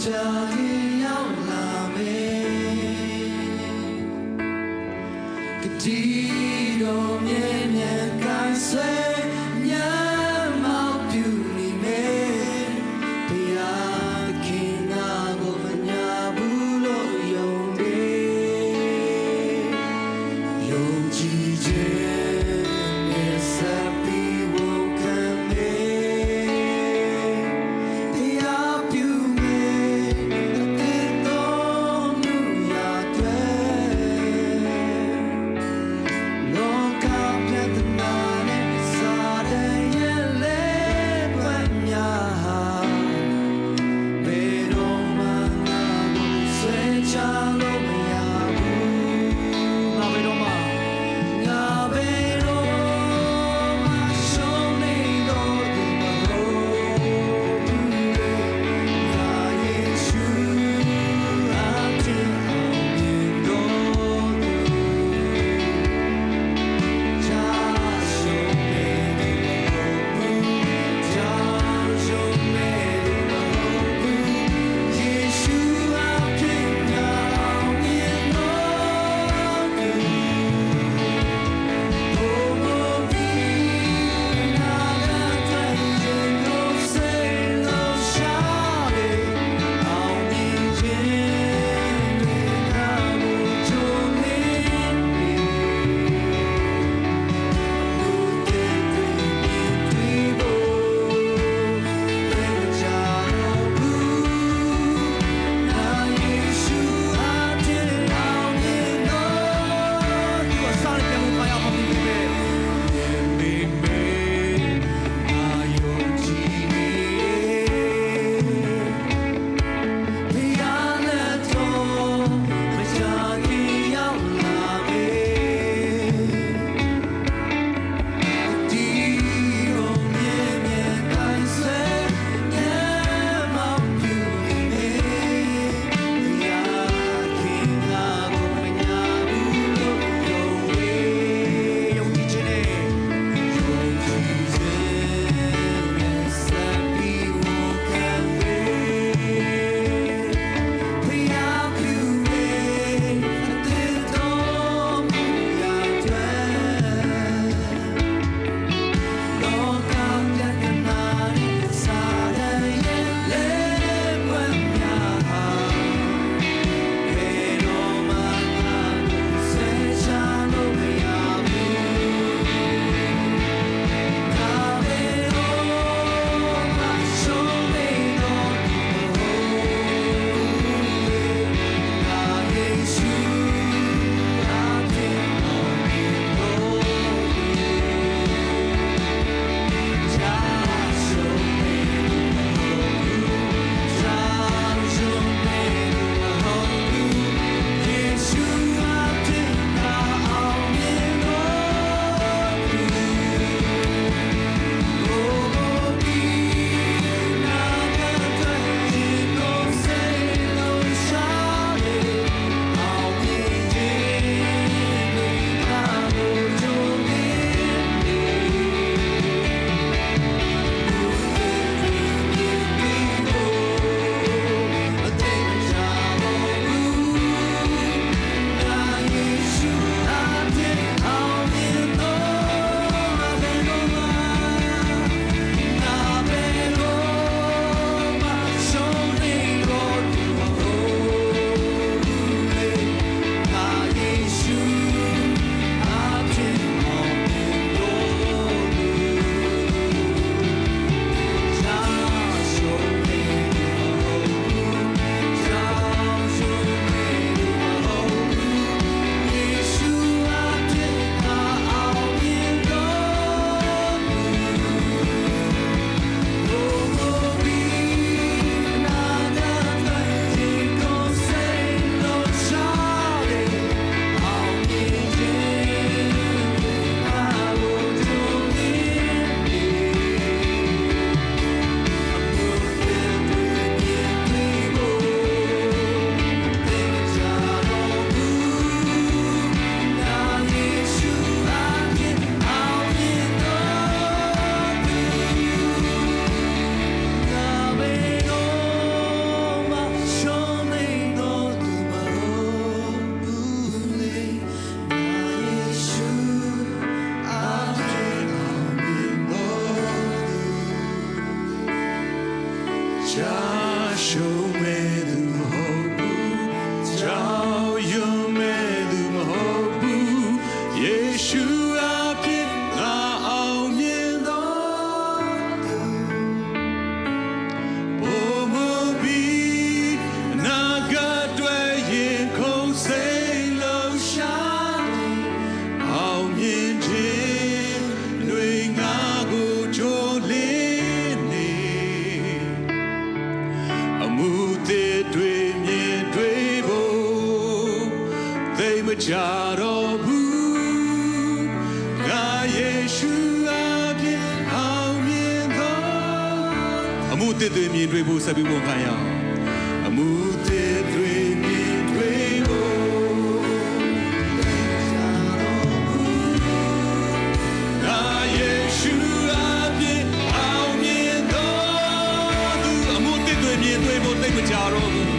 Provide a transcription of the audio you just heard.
starting ကြတော့ဘူးငါယေရှုအပြင်အောင်မြင်သောအမှုတစ်တွေမြင်တွေ့ဖို့ဆက်ပြီးဝန်ခံရအောင်အမှုတစ်တွေမြင်တွေ့ဖို့ငါယေရှုအပြင်အောင်မြင်သောသူအမှုတစ်တွေမြင်တွေ့ဖို့သိပ်မကြတော့ဘူး